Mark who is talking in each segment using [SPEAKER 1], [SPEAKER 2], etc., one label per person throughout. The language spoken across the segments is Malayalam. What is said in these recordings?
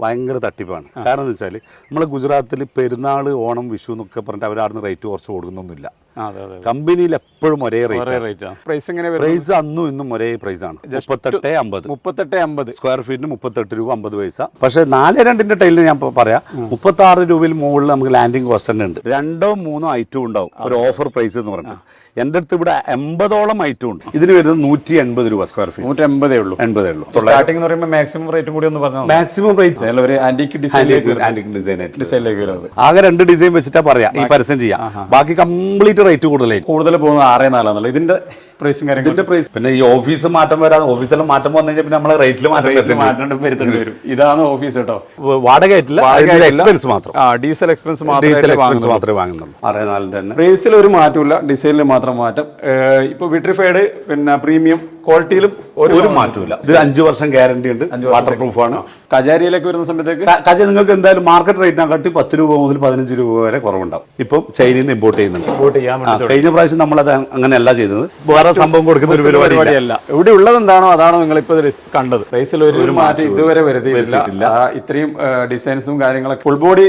[SPEAKER 1] ഭയങ്കര തട്ടിപ്പാണ്. കാരണം എന്ന് വെച്ചാൽ നമ്മളെ ഗുജറാത്തിൽ പെരുന്നാൾ ഓണം വിഷു എന്നൊക്കെ പറഞ്ഞിട്ട് അവരാടുന്ന റേറ്റ് കുറച്ച് കൊടുക്കുന്നൊന്നുമില്ല. കമ്പനിയിൽ എപ്പോഴും ഒരേ റേറ്റ്
[SPEAKER 2] പ്രൈസ് എങ്ങനെ
[SPEAKER 1] പ്രൈസ് അന്നും ഇന്നും ഒരേ പ്രൈസ് ആണ്. മുപ്പത്തെട്ട് അമ്പത്.
[SPEAKER 2] മുപ്പത്തെട്ട് അമ്പത്.
[SPEAKER 1] സ്ക്വയർ ഫീറ്റിന് മുപ്പത്തെട്ട് രൂപ അമ്പത് പൈസ. പക്ഷേ നാല് രണ്ടിന്റെ ടൈലിന് ഞാൻ പറയാം. മുപ്പത്തി ആറ് രൂപയിൽ മുകളിൽ നമുക്ക് ലാൻഡിംഗ് കോസ്റ്റ് തന്നെ ഉണ്ട്. രണ്ടോ മൂന്നോ ഐറ്റം ഉണ്ടാവും. ഒരു ഓഫർ പ്രൈസ് എന്ന് പറഞ്ഞിട്ട്. എന്റെ അടുത്ത് ഇവിടെ എൺപതോളം ഐറ്റം ഉണ്ട്. ഇതിന് വരുന്നത് നൂറ്റി എൺപത് രൂപ സ്ക്വയർ ഫീറ്റ്
[SPEAKER 2] നൂറ്റി എൺപതേ ഉള്ളൂ.
[SPEAKER 1] എൺപതേ ഉള്ളൂ
[SPEAKER 2] സ്റ്റാർട്ടിംഗ് മാക്സിമം റേറ്റ് കൂടി ഒന്ന് പറഞ്ഞു
[SPEAKER 1] മാക്സിമം റേറ്റ്
[SPEAKER 2] ഒരു
[SPEAKER 1] ആന്റിക് ഡിസൈൻ
[SPEAKER 2] ഡിസൈനിലേക്ക് വരുന്നത്
[SPEAKER 1] ആകെ രണ്ട് ഡിസൈൻ വെച്ചിട്ടാ പറയാ. ഈ പരസ്യം ചെയ്യാം. ബാക്കി കംപ്ലീറ്റ് റേറ്റ് കൂടുതലായി
[SPEAKER 2] കൂടുതൽ പോകുന്നത് ആറേ നാലാന്നുള്ളത് ഇതിന്റെ പ്രൈസും
[SPEAKER 1] ഇതിന്റെ പ്രൈസ് പിന്നെ ഈ ഓഫീസ് മാറ്റം വരാതെ ഓഫീസിലും മാറ്റം വന്നു കഴിഞ്ഞാൽ പിന്നെ നമ്മളെ റേറ്റിൽ മാറ്റം വരും
[SPEAKER 2] മാറ്റേണ്ട വരുത്തേണ്ടി വരും. ഇതാണ് ഓഫീസ് കേട്ടോ.
[SPEAKER 1] വാടക എക്സ്പെൻസ് മാത്രം.
[SPEAKER 2] ആ ഡീസൽ എക്സ്പെൻസ്
[SPEAKER 1] ഡീസൽ
[SPEAKER 2] മാത്രമേ
[SPEAKER 1] വാങ്ങുന്നുള്ളൂ. തന്നെ.
[SPEAKER 2] പ്രൈസിൽ ഒരു മാറ്റമില്ല ഡിസൈനിൽ മാത്രം മാറ്റം. ഇപ്പൊ വിട്രിഫൈഡ് പിന്നെ പ്രീമിയം ക്വാളിറ്റിയിലും ഒരു
[SPEAKER 1] മാറ്റമില്ല ഇത് അഞ്ചു വർഷം ഗ്യാരണ്ടി ഉണ്ട് വാട്ടർ പ്രൂഫ് ആണ്.
[SPEAKER 2] കജാരിയിലേക്ക് വരുന്ന സമയത്തേക്ക്?
[SPEAKER 1] കാജ നിങ്ങൾക്ക് എന്തായാലും മാർക്കറ്റ് റേറ്റിനെക്കാട്ടി പത്ത് രൂപ മുതൽ പതിനഞ്ച് രൂപ വരെ കുറവുണ്ടാവും. ഇപ്പം ചൈനയിൽ നിന്ന് ഇമ്പോർട്ട് ചെയ്യുന്നുണ്ട്. കഴിഞ്ഞ പ്രാവശ്യം നമ്മളത് അങ്ങനെയല്ല ചെയ്തത്. വേറെ സംഭവം കൊടുക്കുന്ന ഒരു.
[SPEAKER 2] പരിപാടിയല്ല. ഇവിടെ ഉള്ളത് എന്താണോ അതാണോ നിങ്ങൾ ഇപ്പൊ കണ്ടത്. പ്രൈസിൽ ഒരു മാറ്റം ഇതുവരെ വരുത്തിയിട്ടില്ല. ഇത്രയും ഡിസൈൻസും കാര്യങ്ങളൊക്കെ. ഫുൾ ബോഡി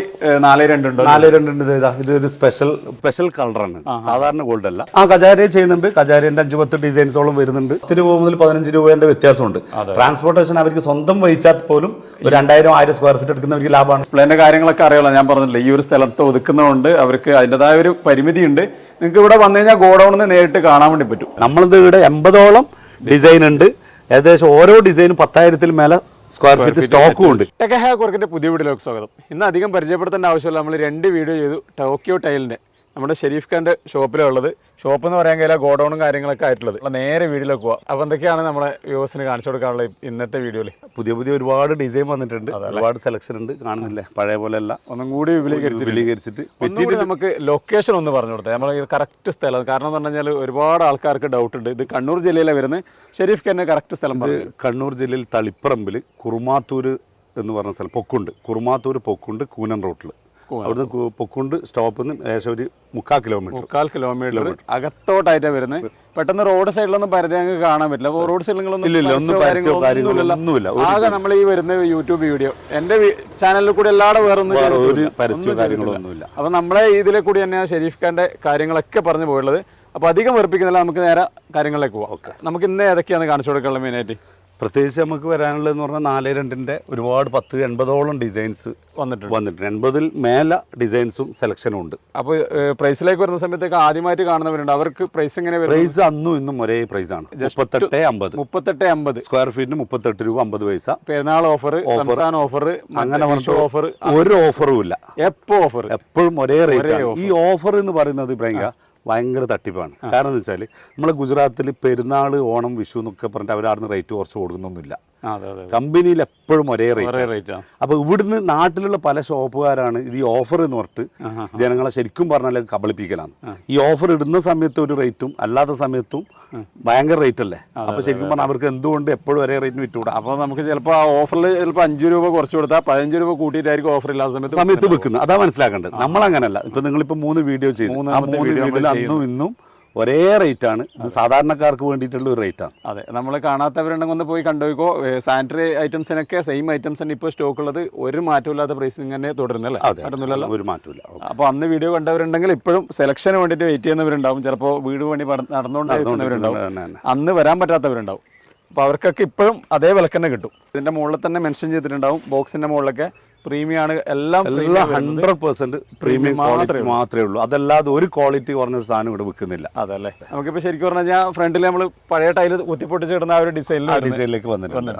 [SPEAKER 2] നാല് രണ്ടുണ്ട്?
[SPEAKER 1] നാല് രണ്ടുണ്ട് ഇത്. ഇതാ ഇതൊരു സ്പെഷ്യൽ സ്പെഷ്യൽ കളറാണ് സാധാരണ ഗോൾഡ് അല്ല. ആ കജാരി ചെയ്യുന്നുണ്ട്. കജാരിന്റെ അഞ്ചു പത്ത് ഡിസൈൻസോളം വരുന്നുണ്ട്. പത്ത് രൂപ മുതൽ പതിനഞ്ച് രൂപേന്റെ വ്യത്യാസമുണ്ട്. ട്രാൻസ്പോർട്ടേഷൻ അവർക്ക് സ്വന്തം വഹിച്ചാൽ പോലും ഒരു രണ്ടായിരം ആയിരം സ്ക്വയർ ഫീറ്റ് എടുക്കുന്നവർക്ക് ലാഭമാണ്.
[SPEAKER 2] പ്ലേന്റെ കാര്യങ്ങളൊക്കെ അറിയാലോ ഞാൻ പറഞ്ഞില്ല ഈ ഒരു സ്ഥലത്ത് ഒതുക്കുന്നതുകൊണ്ട് അവർക്ക് അതിന്റെതായ ഒരു പരിമിതിയുണ്ട്. നിങ്ങൾക്ക് ഇവിടെ വന്നു കഴിഞ്ഞാൽ ഗോഡൌണിൽ നേരിട്ട് കാണാൻ വേണ്ടി പറ്റും.
[SPEAKER 1] നമ്മളിത് ഇവിടെ എൺപതോളം ഡിസൈൻ ഉണ്ട്. ഏകദേശം ഓരോ ഡിസൈനും പത്തായിരത്തിൽ മേലെ സ്ക്വയർ ഫീറ്റ് സ്റ്റോക്കും ഉണ്ട്.
[SPEAKER 2] ടെക്കഹാ കുറുക്കിന്റെ പുതിയ വീഡിയോയിലേക്ക് സ്വാഗതം. ഇന്ന് അധികം പരിചയപ്പെടുത്തേണ്ട ആവശ്യമില്ല. നമ്മൾ രണ്ട് വീഡിയോ ചെയ്തു ടോക്കിയോ ടൈലിന്റെ നമ്മുടെ ഷെരീഫ് ഖാന്റെ ഷോപ്പിലുള്ളത് ഷോപ്പ് എന്ന് പറയാൻ കഴിയില്ല ഗോഡൌണും കാര്യങ്ങളൊക്കെ ആയിട്ടുള്ളത്. നേരെ വീഡിയോയിലേക്ക് പോവാം. അപ്പോൾ എന്തൊക്കെയാണ് നമ്മുടെ വ്യൂവേഴ്സിന് കാണിച്ചു കൊടുക്കാനുള്ള ഇന്നത്തെ വീഡിയോയിൽ
[SPEAKER 1] പുതിയ പുതിയ ഒരുപാട് ഡിസൈൻ വന്നിട്ടുണ്ട്. ഒരുപാട് സെലക്ഷൻ ഉണ്ട്. കാണുന്നില്ലേ? പഴയ പോലെ അല്ല
[SPEAKER 2] ഒന്നും കൂടി വിപുലീകരിച്ച്
[SPEAKER 1] വിപുലീകരിച്ചിട്ട്
[SPEAKER 2] നമുക്ക് ലൊക്കേഷൻ ഒന്ന് പറഞ്ഞു കൊടുത്തത് നമ്മൾ കറക്റ്റ് സ്ഥലം. കാരണം എന്ന് പറഞ്ഞു കഴിഞ്ഞാൽ ഒരുപാട് ആൾക്കാർക്ക് ഡൗട്ട് ഉണ്ട്. ഇത് കണ്ണൂർ ജില്ലയിലെ വരുന്നത്. ഷെരീഫ് ഖാന്റെ കറക്റ്റ് സ്ഥലം
[SPEAKER 1] കണ്ണൂർ ജില്ലയിൽ തളിപ്പറമ്പിൽ കുറുമാത്തൂര് എന്ന് പറഞ്ഞ സ്ഥലം. പൊക്കുണ്ട്. കുറുമാത്തൂർ പൊക്കുണ്ട് കൂനൻ റോട്ടിൽ അവിടുന്ന് പൊക്കുണ്ട് സ്റ്റോപ്പിൽ നിന്ന് ഏകദേശം ഒരു മുക്കാൽ കിലോമീറ്റർ
[SPEAKER 2] മുക്കാൽ കിലോമീറ്റർ അകത്തോട്ടായിട്ട് വരുന്നത്. പെട്ടെന്ന് റോഡ് സൈഡിലൊന്നും പരിധി ഞങ്ങൾക്ക് കാണാൻ പറ്റില്ല. അപ്പോൾ റോഡ്
[SPEAKER 1] സൈഡിലൊന്നും.
[SPEAKER 2] ആകെ നമ്മൾ ഈ വരുന്ന യൂട്യൂബ് വീഡിയോ എന്റെ ചാനലിൽ കൂടി എല്ലാവരും വേറെ ഒന്നും അപ്പോൾ നമ്മളെ ഇതിലെ കൂടി തന്നെയാണ് ഷെരീഫ് ഖാന്റെ കാര്യങ്ങളൊക്കെ പറഞ്ഞു പോയുള്ളത് അപ്പോൾ അധികം വെറുപ്പിക്കുന്നില്ല. നമുക്ക് നേരെ കാര്യങ്ങളിലേക്ക് പോവാം. നമുക്ക് ഇന്ന് ഏതൊക്കെയാണ് കാണിച്ചു കൊടുക്കാനുള്ള മെയിനായിട്ട്?
[SPEAKER 1] പ്രത്യേകിച്ച് നമുക്ക് വരാനുള്ളതെന്ന് പറഞ്ഞാൽ നാല് രണ്ടിന്റെ ഒരുപാട് പത്ത് എൺപതോളം ഡിസൈൻസ്
[SPEAKER 2] വന്നിട്ടുണ്ട്.
[SPEAKER 1] വന്നിട്ടുണ്ട്. എൺപതിൽ മേല ഡിസൈൻസും സെലക്ഷനും ഉണ്ട്.
[SPEAKER 2] അപ്പോൾ പ്രൈസിലേക്ക് വരുന്ന സമയത്തേക്ക് ആദ്യമായിട്ട് കാണുന്നവരുണ്ട്. അവർക്ക് പ്രൈസ് എങ്ങനെ
[SPEAKER 1] പ്രൈസ് അന്നും ഇന്നും ഒരേ പ്രൈസ് ആണ്. മുപ്പത്തെട്ട് അമ്പത്.
[SPEAKER 2] മുപ്പത്തെട്ട് അമ്പത്.
[SPEAKER 1] സ്ക്വയർ ഫീറ്റിന് മുപ്പത്തെട്ട് രൂപ അമ്പത് പൈസ.
[SPEAKER 2] പെരുന്നാൾ ഓഫർ ഓഫർ ഓഫർ
[SPEAKER 1] അങ്ങനെ
[SPEAKER 2] ഓഫർ
[SPEAKER 1] ഒരു ഓഫറും ഇല്ല.
[SPEAKER 2] എപ്പോ ഓഫർ
[SPEAKER 1] എപ്പോഴും ഒരേ റേറ്റ് ഈ ഓഫർ എന്ന് പറയുന്നത് ഇബ്രാഹിം ഭയങ്കര തട്ടിപ്പാണ്. കാരണം എന്ന് വെച്ചാൽ നമ്മളെ ഗുജറാത്തിൽ പെരുന്നാൾ ഓണം വിഷു എന്നൊക്കെ പറഞ്ഞിട്ട് അവരാടുന്ന റേറ്റ് കുറച്ച് കൊടുക്കുന്നൊന്നുമില്ല. കമ്പനിയിൽ എപ്പോഴും ഒരേ റേറ്റ് അപ്പൊ ഇവിടുന്ന് നാട്ടിലുള്ള പല ഷോപ്പുകാരാണ് ഇത് ഈ ഓഫർ എന്ന് പറഞ്ഞിട്ട് ജനങ്ങളെ ശരിക്കും പറഞ്ഞാൽ കബളിപ്പിക്കലാണ്. ഈ ഓഫർ ഇടുന്ന സമയത്ത് ഒരു റേറ്റും അല്ലാത്ത സമയത്തും ഭയങ്കര റേറ്റ് അല്ലേ? അപ്പൊ ശരിക്കും പറഞ്ഞാൽ അവർക്ക് എന്തുകൊണ്ട് എപ്പോഴും ഒരേ റേറ്റിന് വിറ്റുകൂടാ
[SPEAKER 2] അപ്പൊ നമുക്ക് ചിലപ്പോൾ ആ ഓഫറിൽ ചിലപ്പോൾ അഞ്ച് രൂപ കുറച്ച് കൊടുത്താൽ പതിനഞ്ച് രൂപ കൂട്ടിയിട്ടായിരിക്കും ഓഫർ ഇല്ലാത്ത സമയത്ത്
[SPEAKER 1] സമയത്ത് വെക്കുന്നത് അതാ മനസ്സിലാക്കേണ്ടത്. നമ്മൾ അങ്ങനല്ല ഇപ്പൊ നിങ്ങളിപ്പോ മൂന്ന് വീഡിയോ ചെയ്തു. ആ മൂന്ന് വീഡിയോയിൽ അന്നും ഇന്നും ഒരേ റേറ്റ് ആണ്. ഇത് സാധാരണക്കാർക്ക് വേണ്ടിയിട്ടുള്ള ഒരു റേറ്റാണ്
[SPEAKER 2] അതെ. നമ്മൾ കാണാത്തവരുണ്ടെങ്കിൽ ഒന്ന് പോയി കണ്ടുപോയിക്കോ സാനിറ്ററി ഐറ്റംസിനൊക്കെ സെയിം ഐറ്റംസ് തന്നെ ഇപ്പോൾ സ്റ്റോക്ക് ഉള്ളത് ഒരു മാറ്റമില്ലാത്ത പ്രൈസിങ് തന്നെ തുടരുന്നല്ലേ?
[SPEAKER 1] അതെ
[SPEAKER 2] മാറ്റുന്നില്ലല്ലോ
[SPEAKER 1] ഒരു മാറ്റമില്ല
[SPEAKER 2] അപ്പോൾ അന്ന് വീഡിയോ കണ്ടവരുണ്ടെങ്കിൽ ഇപ്പോഴും സെലക്ഷന് വേണ്ടിയിട്ട് വെയിറ്റ് ചെയ്യുന്നവരുണ്ടാവും. ചിലപ്പോൾ വീട് പണി നടന്നുകൊണ്ടിരിക്കുന്നവരുണ്ടാവും. അന്ന് വരാൻ പറ്റാത്തവരുണ്ടാവും. അപ്പോൾ അവർക്കൊക്കെ ഇപ്പോഴും അതേ വിലക്കന്നെ കിട്ടും. ഇതിന്റെ മുകളിൽ തന്നെ മെൻഷൻ ചെയ്തിട്ടുണ്ടാവും. ബോക്സിന്റെ മുകളിലൊക്കെ പ്രീമിയം ആണ് എല്ലാം
[SPEAKER 1] എല്ലാം. ഹൺഡ്രഡ് പെർസെന്റ് പ്രീമിയം ക്വാളിറ്റി മാത്രമേ ഉള്ളൂ. അതല്ലാതെ ഒരു ക്വാളിറ്റി കുറഞ്ഞ ഒരു സാധനം ഇവിടെ വിൽക്കുന്നില്ല.
[SPEAKER 2] അതല്ലേ? നമുക്കിപ്പോൾ ശരിക്കും പറഞ്ഞു കഴിഞ്ഞാൽ ഫ്രണ്ടിൽ നമ്മൾ പഴയ ടൈൽ കുത്തിപ്പൊട്ടിച്ച് ഇടുന്ന ആ ഒരു ഡിസൈനിൽ
[SPEAKER 1] ഡിസൈനിലേക്ക് വന്നിട്ടുണ്ട്.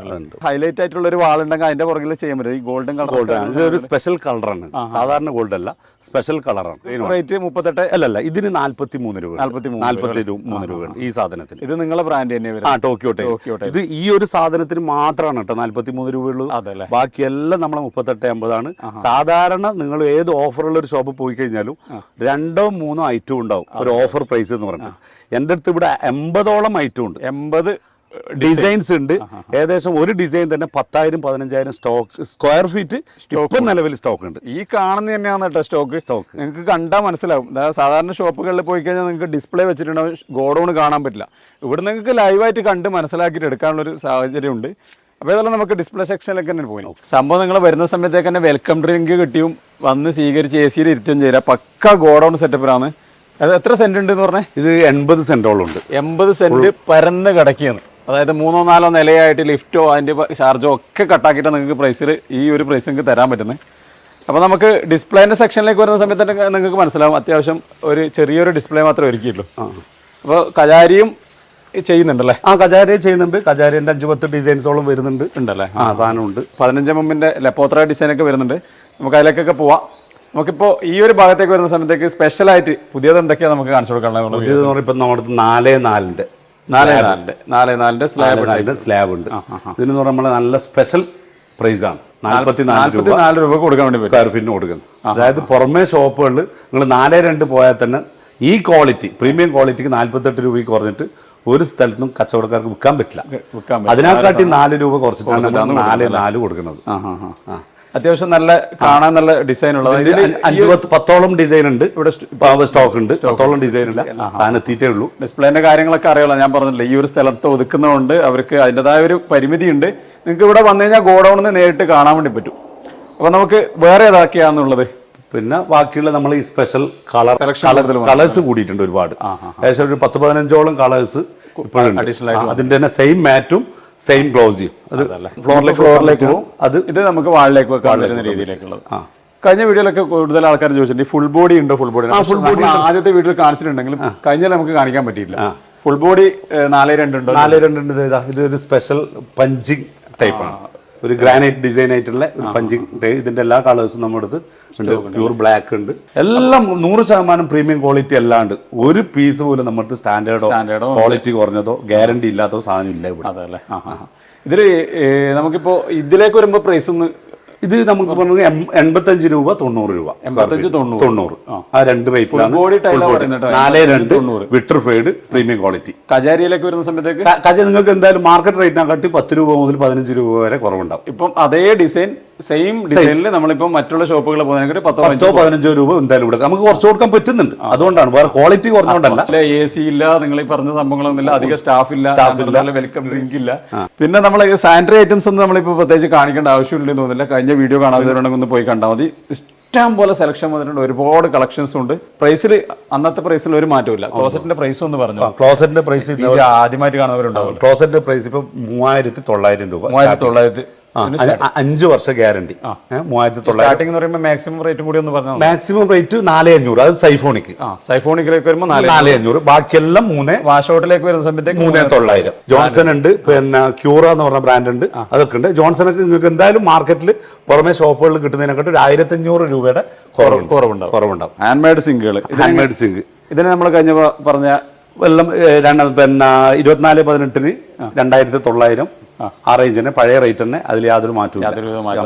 [SPEAKER 2] ഹൈലൈറ്റ് ആയിട്ടുള്ള ഒരു വാളുണ്ടെങ്കിൽ അതിന്റെ പുറകിൽ ചെയ്യാൻ പറ്റും ഈ ഗോൾഡൻ കളർ
[SPEAKER 1] ഗോൾഡ് ആണ്. ഇതൊരു സ്പെഷ്യൽ കളറാണ് സാധാരണ ഗോൾഡ് അല്ല. സ്പെഷ്യൽ കളറാണ്
[SPEAKER 2] റേറ്റ് മുപ്പത്തെട്ട്.
[SPEAKER 1] അല്ലല്ല ഇതിന് നാല്പത്തി മൂന്ന് രൂപ
[SPEAKER 2] നാല്പത്തി മൂന്ന്
[SPEAKER 1] നാല്പത്തി മൂന്ന് രൂപയാണ് ഈ സാധനത്തിന്.
[SPEAKER 2] ഇത് നിങ്ങളെ ബ്രാൻഡ് തന്നെ
[SPEAKER 1] ആ ടോക്കിയോ ടൈൽ
[SPEAKER 2] ടോക്കിയോ
[SPEAKER 1] ഇത് ഈ ഒരു സാധനത്തിന് മാത്രമാണ് കേട്ടോ നാല്പത്തി മൂന്ന് രൂപയുള്ളൂ.
[SPEAKER 2] അതല്ലേ?
[SPEAKER 1] ബാക്കിയെല്ലാം നമ്മളെ മുപ്പത്തെട്ട് അമ്പതാണ് സാധാരണ നിങ്ങൾ ഏത് ഓഫറുള്ള ഒരു ഷോപ്പ് പോയി കഴിഞ്ഞാലും രണ്ടോ മൂന്നോ ഐറ്റം ഉണ്ടാവും ഒരു ഓഫർ പ്രൈസ് എന്ന് പറഞ്ഞിട്ട്. എന്റെ അടുത്ത് ഇവിടെ എൺപതോളം ഐറ്റം ഉണ്ട്.
[SPEAKER 2] എൺപത്
[SPEAKER 1] ഡിസൈൻസ് ഉണ്ട്. ഏകദേശം ഒരു ഡിസൈൻ തന്നെ പത്തായിരം പതിനഞ്ചായിരം സ്റ്റോക്ക് സ്ക്വയർ ഫീറ്റ് ഇപ്പം നിലവിൽ സ്റ്റോക്ക് ഉണ്ട്.
[SPEAKER 2] ഈ കാണുന്ന തന്നെയാണ് കേട്ടോ സ്റ്റോക്ക്.
[SPEAKER 1] സ്റ്റോക്ക്.
[SPEAKER 2] നിങ്ങൾക്ക് കണ്ടാൽ മനസ്സിലാവും. സാധാരണ ഷോപ്പുകളിൽ പോയി കഴിഞ്ഞാൽ നിങ്ങൾക്ക് ഡിസ്പ്ലേ വെച്ചിട്ടുണ്ടാവും ഗോഡൗൺ കാണാൻ പറ്റില്ല. ഇവിടെ നിങ്ങൾക്ക് ലൈവായിട്ട് കണ്ട് മനസ്സിലാക്കിയിട്ട് എടുക്കാനുള്ളൊരു സാഹചര്യം ഉണ്ട് അപ്പോൾ ഇതെല്ലാം നമുക്ക് ഡിസ്പ്ലേ സെക്ഷനിലേക്ക് തന്നെ പോയി സംഭവം നിങ്ങൾ വരുന്ന സമയത്തേക്ക് തന്നെ വെൽക്കം ഡ്രിങ്ക് കിട്ടിയും വന്ന് സ്വീകരിച്ച് എ സിയിൽ ഇരുത്തുകയും ചെയ്യാം. പക്ക ഗോഡൗൺ സെറ്റപ്പിലാണ് അത് എത്ര സെന്റ് ഉണ്ട് എന്ന് പറഞ്ഞേ?
[SPEAKER 1] ഇത് എൺപത് സെന്റോളം ഉണ്ട്.
[SPEAKER 2] എൺപത് സെന്റ് പരന്ന് കിടക്കുകയാണ്. അതായത് മൂന്നോ നാലോ നിലയായിട്ട് ലിഫ്റ്റോ അതിന്റെ ചാർജോ ഒക്കെ കട്ടാക്കിയിട്ട് നിങ്ങൾക്ക് പ്രൈസിൽ ഈ ഒരു പ്രൈസ് നിങ്ങൾക്ക് തരാൻ പറ്റുന്നത്. അപ്പോൾ നമുക്ക് ഡിസ്പ്ലേന്റെ സെക്ഷനിലേക്ക് വരുന്ന സമയത്ത് നിങ്ങൾക്ക് മനസ്സിലാവും. അത്യാവശ്യം ഒരു ചെറിയൊരു ഡിസ്പ്ലേ മാത്രമേ ഒരുക്കിയുള്ളൂ അപ്പോൾ കജാരിയും ചെയ്യുന്നുണ്ടല്ലേ?
[SPEAKER 1] ആ കജാരി ചെയ്യുന്നുണ്ട്. കജാരിന്റെ അഞ്ചു പത്ത് ഡിസൈൻസോളം വരുന്നുണ്ട്.
[SPEAKER 2] ഉണ്ടല്ലേ?
[SPEAKER 1] ആ. സാധനമുണ്ട്.
[SPEAKER 2] പതിനഞ്ച് എമ്മിന്റെ ലെപ്പോത്ര ഡിസൈനൊക്കെ വരുന്നുണ്ട്. നമുക്ക് അതിലേക്കൊക്കെ പോവാം. നമുക്കിപ്പോൾ ഈ ഒരു ഭാഗത്തേക്ക് വരുന്ന സമയത്തേക്ക് സ്പെഷ്യലായിട്ട് പുതിയത് എന്തൊക്കെയാണ് നമുക്ക് കാണിച്ചു കൊടുക്കാനുള്ളത്
[SPEAKER 1] പുതിയത് ഇപ്പം നമ്മുടെ നാലേ നാല് നാലിന്റെ.
[SPEAKER 2] നാല് നാലിന്റെ നാല് നാലിന്റെ സ്ലാബ്
[SPEAKER 1] നാലിന്റെ സ്ലാബ് ഉണ്ട്. ഇതിന് നമ്മൾ നല്ല സ്പെഷ്യൽ പ്രൈസ് ആണ്.
[SPEAKER 2] നാൽപ്പത്തി നാല് രൂപ കൊടുക്കാൻ വേണ്ടി
[SPEAKER 1] സ്ക്വയർ ഫീറ്റിന് കൊടുക്കുന്നത് അതായത് പുറമേ ഷോപ്പുകളിൽ നിങ്ങൾ നാലേ രണ്ട് പോയാൽ തന്നെ ഈ ക്വാളിറ്റി പ്രീമിയം ക്വാളിറ്റിക്ക് നാല്പത്തെട്ട് രൂപയ്ക്ക് കുറഞ്ഞിട്ട് ഒരു സ്ഥലത്തും കച്ചവടക്കാർക്ക് വിൽക്കാൻ പറ്റില്ല. അതിനെക്കാട്ടി നാല് രൂപ കുറച്ചിട്ടാണ് നാല് നാല് കൊടുക്കുന്നത്.
[SPEAKER 2] അത്യാവശ്യം നല്ല കാണാൻ നല്ല ഡിസൈൻ ഉള്ളത്
[SPEAKER 1] അഞ്ച് പത്ത് പത്തോളം ഡിസൈൻ ഉണ്ട്. ഇവിടെ സ്റ്റോക്ക് ഉണ്ട്. പത്തോളം ഡിസൈൻ ഇല്ല. സാധനം എത്തിയിട്ടേ ഉള്ളൂ.
[SPEAKER 2] ഡിസ്പ്ലേന്റെ കാര്യങ്ങളൊക്കെ അറിയാലോ ഞാൻ പറഞ്ഞില്ല ഈ ഒരു സ്ഥലത്ത് ഒതുക്കുന്നതുകൊണ്ട് അവർക്ക് അതിന്റെതായ ഒരു പരിമിതി ഉണ്ട് നിങ്ങൾക്ക് ഇവിടെ വന്നു കഴിഞ്ഞാൽ ഗോഡൗണിൽ നിന്ന് നേരിട്ട് കാണാൻ വേണ്ടി പറ്റും. അപ്പൊ നമുക്ക് വേറെ ഏതാക്കിയാന്നുള്ളത്?
[SPEAKER 1] പിന്നെ ബാക്കിയുള്ള നമ്മൾ ഈ സ്പെഷ്യൽ കളർ കളേഴ്സ് കൂടിയിട്ടുണ്ട് ഒരുപാട്. ഏകദേശം ഒരു പത്ത് പതിനഞ്ചോളം കളേഴ്സ് ഇപ്പോഴുണ്ട്. അതിന്റെ തന്നെ സെയിം മാറ്റും സെയിം ഗ്ലൗസിയും അത് ഫ്ലോറിലേക്ക് ഫ്ലോറിലേക്ക് പോകും അത്
[SPEAKER 2] ഇത് നമുക്ക് വാളിലേക്ക് വെക്കാൻ പറ്റുന്ന രീതിയിലേക്കുള്ളത്. കഴിഞ്ഞ വീഡിയോയിലൊക്കെ കൂടുതൽ ആൾക്കാർ ചോദിച്ചിട്ടുണ്ട് ഫുൾ ബോഡി ഉണ്ടോ ഫുൾ ബോഡി ഫുൾ ബോഡി ആദ്യത്തെ വീഡിയോയിൽ കാണിച്ചിട്ടുണ്ടെങ്കിലും കഴിഞ്ഞാൽ നമുക്ക് കാണിക്കാൻ പറ്റിയില്ല ഫുൾ ബോഡി നാല് രണ്ടുണ്ടോ?
[SPEAKER 1] നാല് രണ്ടുണ്ട്. ഇതൊരു ഇതാ ഇത് ഒരു സ്പെഷ്യൽ പഞ്ചിങ് ടൈപ്പാണ് ഒരു ഗ്രാനൈറ്റ് ഡിസൈൻ ആയിട്ടുള്ള ഒരു പഞ്ചിങ് ഇതിന്റെ എല്ലാ കളേഴ്സും നമ്മുടെ അടുത്ത് ഉണ്ട്. പ്യൂർ ബ്ലാക്ക് ഉണ്ട്. എല്ലാം നൂറ് ശതമാനം പ്രീമിയം ക്വാളിറ്റി അല്ലാണ്ട് ഒരു പീസ് പോലും നമ്മുടെ അടുത്ത് സ്റ്റാൻഡേർഡോ ക്വാളിറ്റി കുറഞ്ഞതോ ഗ്യാരണ്ടി ഇല്ലാത്തതോ സാധനം ഇല്ല ഇവിടെ.
[SPEAKER 2] ഇതിൽ നമുക്കിപ്പോ ഇതിലേക്ക് വരുമ്പോ പ്രൈസ് ഒന്ന്
[SPEAKER 1] ഇത് നമുക്ക് പറഞ്ഞത് എൺപത്തഞ്ച് രൂപ തൊണ്ണൂറ് രൂപ.
[SPEAKER 2] തൊണ്ണൂറ്.
[SPEAKER 1] ആ രണ്ട് റേറ്റിലാണ്. നാല് രണ്ട് വിട്ടർ ഫേഡ് പ്രീമിയം ക്വാളിറ്റി
[SPEAKER 2] കജാരിയിലേക്ക് വരുന്ന സമയത്തേക്ക്?
[SPEAKER 1] കജ നിങ്ങൾക്ക് എന്തായാലും മാർക്കറ്റ് റേറ്റിനെക്കാട്ടി പത്ത് രൂപ മുതൽ പതിനഞ്ച് രൂപ വരെ കുറവുണ്ടാവും.
[SPEAKER 2] ഇപ്പം അതേ ഡിസൈൻ സെയിം ഡിസൈനിൽ നമ്മളിപ്പോൾ മറ്റുള്ള ഷോപ്പുകളിൽ പോകുന്നതിനൊക്കെ പത്തോ
[SPEAKER 1] പത്തോ പതിനഞ്ചോ രൂപ എന്തായാലും ഇവിടെ. നമുക്ക് കുറച്ച് കൊടുക്കാൻ പറ്റുന്നുണ്ട്. അതുകൊണ്ടാണ്. വേറെ ക്വാളിറ്റി കുറഞ്ഞുകൊണ്ടല്ല
[SPEAKER 2] എ സി ഇല്ല നിങ്ങൾ ഈ പറഞ്ഞ സംഭവങ്ങളൊന്നും ഇല്ല അധികം സ്റ്റാഫ് ഇല്ല. വെൽക്കം ഡ്രിങ്ക് ഇല്ല. പിന്നെ നമ്മൾ സാനിറ്ററി ഐറ്റംസ് ഒന്നും നമ്മളിപ്പോ പ്രത്യേകിച്ച് കാണിക്കേണ്ട ആവശ്യമില്ലെന്ന് തോന്നുന്നില്ല. കഴിഞ്ഞ വീഡിയോ കാണാതെ ഒന്ന് പോയി കണ്ടാൽ മതി. ഇഷ്ടം പോലെ സെലക്ഷൻ വന്നിട്ടുണ്ട്. ഒരുപാട് കളക്ഷൻസ് ഉണ്ട്. പ്രൈസിൽ അന്നത്തെ പ്രൈസിൽ ഒരു മാറ്റമില്ല ക്ലോസറ്റിന്റെ പ്രൈസ് ഒന്ന് പറഞ്ഞു.
[SPEAKER 1] ക്ലോസറ്റിന്റെ പ്രൈസ്
[SPEAKER 2] ആദ്യമായിട്ട് കാണുന്നവരുണ്ടാവും
[SPEAKER 1] ക്ലോസറ്റിന്റെ പ്രൈസ് ഇപ്പൊ മൂവായിരത്തി തൊള്ളായിരം രൂപ
[SPEAKER 2] മൂവായിരത്തി തൊള്ളായിരത്തി
[SPEAKER 1] അഞ്ച് വർഷ ഗ്യാരണ്ടി. മൂവായിരത്തി
[SPEAKER 2] തൊള്ളായിരത്തി പറയുമ്പോൾ മാക്സിമം റേറ്റ് കൂടി ഒന്ന് പറഞ്ഞു
[SPEAKER 1] മാക്സിമം റേറ്റ് നാല് അഞ്ഞൂറ് അത് സൈഫോണിക്ക്.
[SPEAKER 2] സൈഫോണിക്കിലേക്ക് വരുമ്പോൾ നാല്
[SPEAKER 1] അഞ്ഞൂറ്. ബാക്കിയെല്ലാം മൂന്ന്
[SPEAKER 2] വാഷൗട്ടിലേക്ക് വരുന്ന സമയത്തേക്ക്
[SPEAKER 1] മൂന്നേ തൊള്ളായിരം. ജോൺസൺ ഉണ്ട് പിന്നെ ക്യൂറ എന്ന് പറഞ്ഞ ബ്രാൻഡ് ഉണ്ട് അതൊക്കെ ഉണ്ട്. ജോൺസണൊക്കെ നിങ്ങൾക്ക് എന്തായാലും മാർക്കറ്റിൽ പുറമെ ഷോപ്പുകളിൽ കിട്ടുന്നതിനെക്കാട്ടും ഒരു ആയിരത്തി അഞ്ഞൂറ് രൂപയുടെ കുറവുണ്ട്.
[SPEAKER 2] കുറവുണ്ടാവും.
[SPEAKER 1] കുറവുണ്ടാവും.
[SPEAKER 2] ഹാൻഡ് മെയ്ഡ് സിങ്കുകൾ
[SPEAKER 1] ഹാൻഡ് മെയ്ഡ് സിങ്ക്
[SPEAKER 2] ഇതിന് നമ്മൾ കഴിഞ്ഞ പറഞ്ഞ
[SPEAKER 1] വെള്ളം രണ്ട് പിന്നെ ഇരുപത്തിനാല് പതിനെട്ടിന് രണ്ടായിരത്തി തൊള്ളായിരം. ആ റേഞ്ചിന് പഴയ റേറ്റ് തന്നെ അതിൽ യാതൊരു മാറ്റവും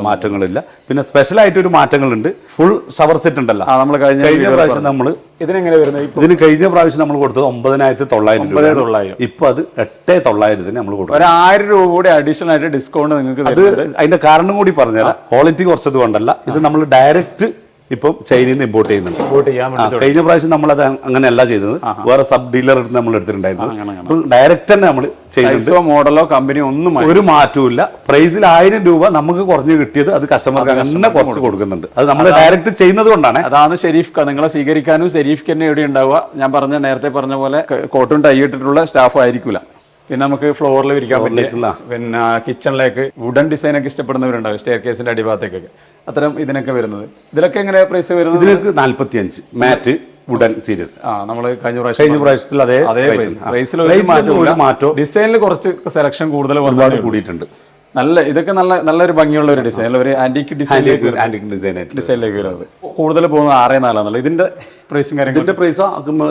[SPEAKER 1] മാറ്റങ്ങളില്ല. പിന്നെ സ്പെഷ്യൽ ആയിട്ട് ഒരു മാറ്റങ്ങളുണ്ട്. ഫുൾ ഷവർ സെറ്റ് ഉണ്ടല്ലോ.
[SPEAKER 2] ആ നമ്മൾ കഴിഞ്ഞ
[SPEAKER 1] കഴിഞ്ഞ പ്രാവശ്യം നമ്മൾ
[SPEAKER 2] ഇതിനെങ്ങനെ വരുന്നത്?
[SPEAKER 1] ഇതിന് കഴിഞ്ഞ പ്രാവശ്യം നമ്മൾ കൊടുത്തത് ഒമ്പതിനായിരത്തി തൊള്ളായിരം രൂപ
[SPEAKER 2] തൊള്ളായിരം.
[SPEAKER 1] ഇപ്പൊ അത് എട്ടേ തൊള്ളായിരത്തിന് നമ്മൾ കൊടുക്കും.
[SPEAKER 2] ഒരു ആയിരം രൂപ കൂടി അഡീഷണൽ ആയിട്ട് ഡിസ്കൗണ്ട് നിങ്ങൾക്ക്
[SPEAKER 1] അത് അതിന്റെ കാരണം കൂടി പറഞ്ഞുതരാം. ക്വാളിറ്റി കുറച്ചത് കൊണ്ടല്ല. ഇത് നമ്മൾ ഡയറക്റ്റ് ഇപ്പം ചൈനയിൽ നിന്ന് ഇമ്പോർട്ട് ചെയ്യുന്നുണ്ട്. കഴിഞ്ഞ പ്രാവശ്യം നമ്മൾ അത് അങ്ങനെയല്ല ചെയ്തത്. വേറെ സബ് ഡീലർ എടുത്ത് നമ്മൾ എടുത്തിട്ടുണ്ടായിരുന്നു. ഇപ്പം ഡയറക്റ്റ് തന്നെ നമ്മൾ ചെയ്യുന്നുണ്ട്
[SPEAKER 2] മോഡലോ കമ്പനിയോ ഒന്നും
[SPEAKER 1] ഒരു മാറ്റവും പ്രൈസിൽ ആയിരം രൂപ നമുക്ക് കുറഞ്ഞ് കിട്ടിയത് അത് കസ്റ്റമർക്ക് അങ്ങനെ കുറച്ച് കൊടുക്കുന്നുണ്ട്. അത് നമ്മൾ ഡയറക്റ്റ് ചെയ്യുന്നത് കൊണ്ടാണ്.
[SPEAKER 2] അതാണ് ഷെരീഫ് നിങ്ങളെ സ്വീകരിക്കാനും ഷെരീഫ് തന്നെ എവിടെ ഉണ്ടാവുക. ഞാൻ പറഞ്ഞ നേരത്തെ പറഞ്ഞ പോലെ കോട്ടും ടൈ ഇട്ടിട്ടുള്ള സ്റ്റാഫ് ആയിരിക്കില്ല പിന്നെ നമുക്ക് ഫ്ലോറിൽ വിരിക്കാൻ പറ്റില്ല പിന്നെ കിച്ചണിലേക്ക് വുഡൻ ഡിസൈൻ ഒക്കെ ഇഷ്ടപ്പെടുന്നവരുണ്ടാവും സ്റ്റെയർ കേസിന്റെ അടിഭാഗത്തേക്കൊക്കെ. അത്തരം ഇതിനൊക്കെ വരുന്നത്. ഇതിലൊക്കെ എങ്ങനെ പ്രൈസ് വരുന്നത്?
[SPEAKER 1] ഇതിലേക്ക് നാല്പത്തി അഞ്ച് മാറ്റ് വുഡൻ സീരീസ്
[SPEAKER 2] ആ നമ്മൾ കഴിഞ്ഞ പ്രാവശ്യം
[SPEAKER 1] കഴിഞ്ഞ പ്രാവശ്യത്തിൽ അതേ
[SPEAKER 2] അതേ. പ്രൈസിൽ
[SPEAKER 1] ഒരു മാറ്റം
[SPEAKER 2] ഡിസൈനിൽ കുറച്ച് സെലക്ഷൻ കൂടുതൽ
[SPEAKER 1] ഒരുപാട് കൂടിയിട്ടുണ്ട്.
[SPEAKER 2] നല്ല ഇതൊക്കെ നല്ല നല്ലൊരു ഭംഗിയുള്ള ഒരു ഡിസൈൻ ഒരു ആന്റിക് ഡിസൈൻ
[SPEAKER 1] ആന്റിക് ഡിസൈൻ ആയിട്ട്.
[SPEAKER 2] ഡിസൈനിലേക്ക് വരുന്നത്. കൂടുതൽ പോകുന്നത് ആറേ നാലാണല്ലോ ഇതിന്റെ പ്രൈസും
[SPEAKER 1] ഇതിന്റെ പ്രൈസ്